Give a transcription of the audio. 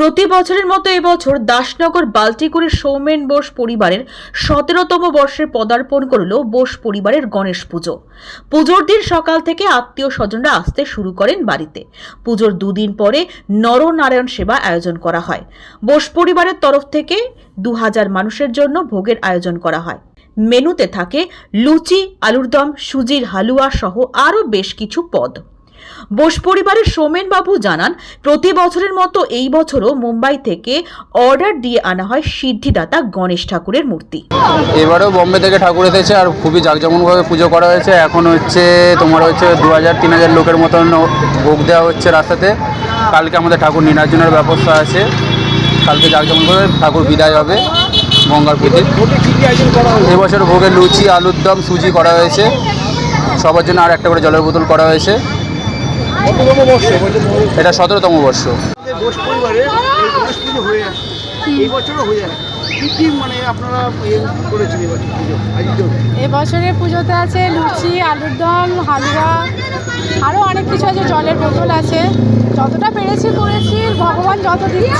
প্রতি বছরের মতো এবছর দাসনগর বাল্টিকুড়ির সৌমেন বোস পরিবারের সতেরোতম বর্ষে পদার্পণ করল বোস পরিবারের গণেশ পুজো। পুজোর দিন সকাল থেকে আত্মীয় স্বজনরা আসতে শুরু করেন বাড়িতে। পুজোর দুদিন পরে নরনারায়ণ সেবা আয়োজন করা হয়। বোস পরিবারের তরফ থেকে দু হাজার মানুষের জন্য ভোগের আয়োজন করা হয়। মেনুতে থাকে লুচি আলুর দম সুজির হালুয়া সহ আরও বেশ কিছু পদ। বোস পরিবারের সোমেন বাবু জানান, প্রতি বছরের মতো এই বছরও মুম্বাই থেকে অর্ডার দিয়ে আনা হয় সিদ্ধিদাতা গণেশ ঠাকুরের মূর্তি। এবারেও বম্বে থেকে ঠাকুর এসেছে আর খুবই জাঁকজমকভাবে পুজো করা হয়েছে। এখন হচ্ছে তোমার হচ্ছে দু হাজার তিন হাজার লোকের মতন ভোগ দেওয়া হচ্ছে রাস্তাতে। কালকে আমাদের ঠাকুর নিরার্জনের ব্যবস্থা আছে। কালকে জাঁকজমকভাবে ঠাকুর বিদায় হবে গঙ্গার প্রতি এবছর ভোগে লুচি আলুর দম সুজি করা হয়েছে। সবার জন্য আর একটা করে জলের বোতল করা হয়েছে। এটা সতেরোতম বর্ষ। হয়ে হয়ে মানে আপনারা ইয়ে এবছরের পুজোতে আছে লুচি আলুর দম হালুয়া আরও অনেক কিছু আছে জলের বোতল আছে। যতটা পেরেছি করেছি ভগবান যত দিচ্ছে।